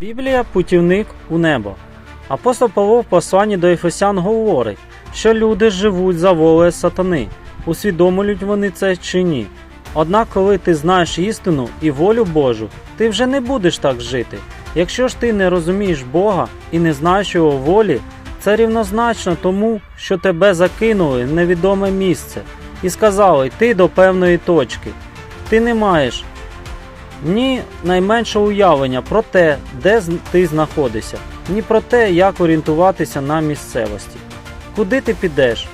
Біблія путівник у небо. Апостол Павло в посланні до Ефесян говорить, що люди живуть за волею сатани, усвідомлюють вони це чи ні. Однак, коли ти знаєш істину і волю Божу, ти вже не будеш так жити. Якщо ж ти не розумієш Бога і не знаєш його волі, це рівнозначно тому, що тебе закинули в невідоме місце і сказали йти до певної точки. Ти не маєш ні найменшого уявлення про те, де ти знаходишся, ні про те, як орієнтуватися на місцевості. Куди ти підеш?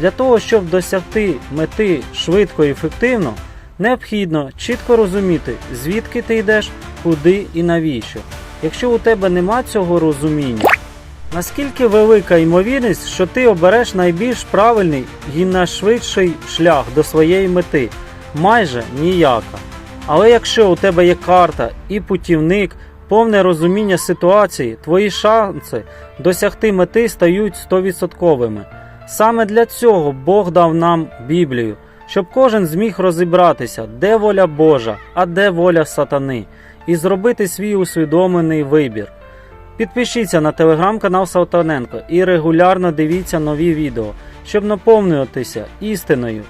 Для того, щоб досягти мети швидко і ефективно, необхідно чітко розуміти, звідки ти йдеш, куди і навіщо. Якщо у тебе нема цього розуміння, наскільки велика ймовірність, що ти обереш найбільш правильний і найшвидший шлях до своєї мети? Майже ніяка. Але якщо у тебе є карта і путівник, повне розуміння ситуації, твої шанси досягти мети стають 100%. Саме для цього Бог дав нам Біблію, щоб кожен зміг розібратися, де воля Божа, а де воля сатани, і зробити свій усвідомлений вибір. Підпишіться на телеграм-канал Салтаненко і регулярно дивіться нові відео, щоб наповнюватися істиною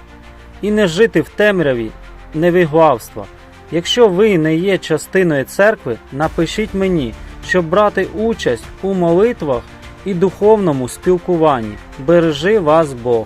і не жити в темряві невіглавства. Якщо ви не є частиною церкви, напишіть мені, щоб брати участь у молитвах і духовному спілкуванні. Бережи вас Бог!